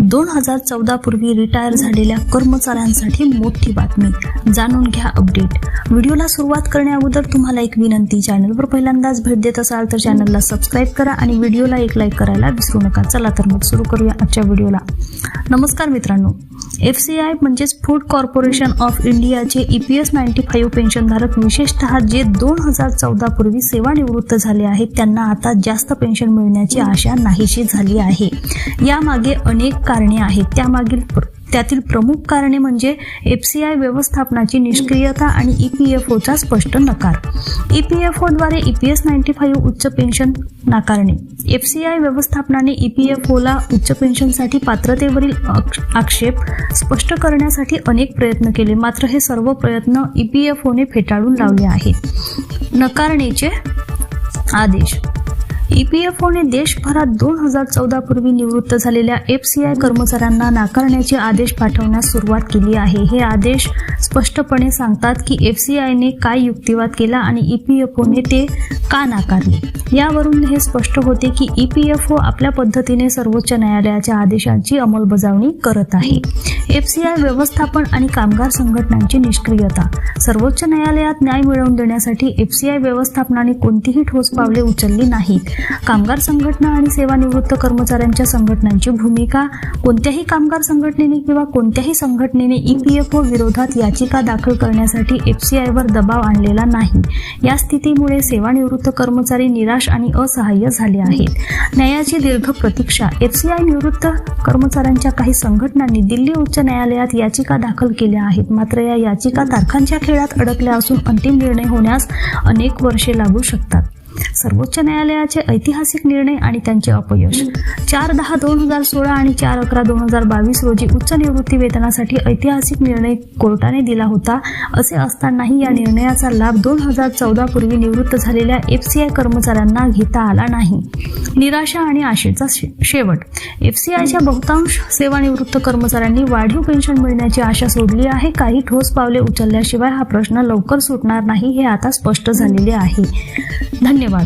दोन हजार चौदा पूर्वी रिटायर झालेल्या कर्मचाऱ्यांसाठी मोठी बातमी. जाणून घ्या अपडेट. व्हिडिओला सुरुवात करण्या अगोदर तुम्हाला एक विनंती चॅनलवर पहिल्यांदाच भेट देत असाल तर चॅनलला सबस्क्राईब करा आणि व्हिडिओला एक लाईक करायला विसरू नका. चला तर मग सुरू करूया आजच्या व्हिडिओला. नमस्कार मित्रांनो. एफ सी आय म्हणजेच फूड कॉर्पोरेशन ऑफ इंडियाचे E P S ninety five पेन्शनधारक विशेषतः जे दोन हजार चौदा पूर्वी सेवानिवृत्त झाले आहेत त्यांना आता जास्त पेन्शन मिळण्याची आशा नाहीशी झाली आहे. यामागे अनेक कारणे आहेत. त्यामागील त्यातील प्रमुख कारणे म्हणजे एफ सी आय व्यवस्थापनाची निष्क्रियता आणि ई पी एफ ओचा स्पष्ट नकार. E P F ओद्वारे E P S ninety five उच्च पेन्शन नाकारणे. एफ सी आय व्यवस्थापनाने ई पी एफ ओला उच्च पेन्शनसाठी पात्रतेवरील आक्षेप स्पष्ट करण्यासाठी अनेक प्रयत्न केले. मात्र हे सर्व प्रयत्न ई पी एफ ओने फेटाळून लावले आहेत. नकारणेचे आदेश ई पी एफ ओने देशभरात दोन हजार चौदा पूर्वी निवृत्त झालेल्या एफ सी आय कर्मचाऱ्यांना नाकारण्याचे आदेश पाठवण्यास सुरुवात केली आहे. हे आदेश स्पष्टपणे सांगतात की एफ सी आयने काय युक्तिवाद केला आणि ई पी एफ ओने ते का नाकारली? यावरून हे स्पष्ट होते की ई पी एफ ओ आपल्या पद्धतीने सर्वोच्च न्यायालयाच्या आदेशांची अंमलबजावणी करत आहे. एफ सी आय व्यवस्थापन आणि कामगार संघटनांची निष्क्रियता. सर्वोच्च न्यायालयात न्याय मिळवून देण्यासाठी एफ सी आय व्यवस्थापनाने कोणतीही ठोस पावले उचलली नाहीत. कामगार संघटना आणि सेवानिवृत्त कर्मचाऱ्यांच्या संघटनांची भूमिका कोणत्याही कामगार संघटनेने किंवा कोणत्याही संघटनेने ई पी एफ ओ विरोधात याचिका दाखल करण्यासाठी एफ सी आयवर दबाव आणलेला नाही. या स्थितीमुळे सेवानिवृत्त कर्मचारी निराश आणि असहाय्य झाले आहेत. न्यायाची दीर्घ प्रतीक्षा. एफ सी आय निवृत्त कर्मचाऱ्यांच्या काही संघटनांनी दिल्ली उच्च न्यायालयात याचिका दाखल केल्या आहेत. मात्र या याचिका तारखांच्या खेळात अडकल्या असून अंतिम निर्णय होण्यास अनेक वर्षे लागू शकतात. सर्वोच्च न्यायालयाचे ऐतिहासिक निर्णय आणि त्यांचे अपयश. चार दहा दोन हजार सोळा आणि चार अकरा दोन हजार बावीस रोजी उच्च निवृत्ती वेतनासाठी ऐतिहासिक निर्णय कोर्टाने दिला होता असे असतानाही या निर्णयाचा लाभ दोन हजार चौदा पूर्वी निवृत्त झालेल्या एफ सी आय कर्मचाऱ्यांना घेता आला नाही. निराशा आणि आशेचा शे- शेवट. एफ सी आयच्या बहुतांश सेवानिवृत्त कर्मचाऱ्यांनी वाढीव पेन्शन मिळण्याची आशा सोडली आहे. काही ठोस पावले उचलल्याशिवाय हा प्रश्न लवकर सुटणार नाही हे आता स्पष्ट झालेले आहे. धन्यवाद.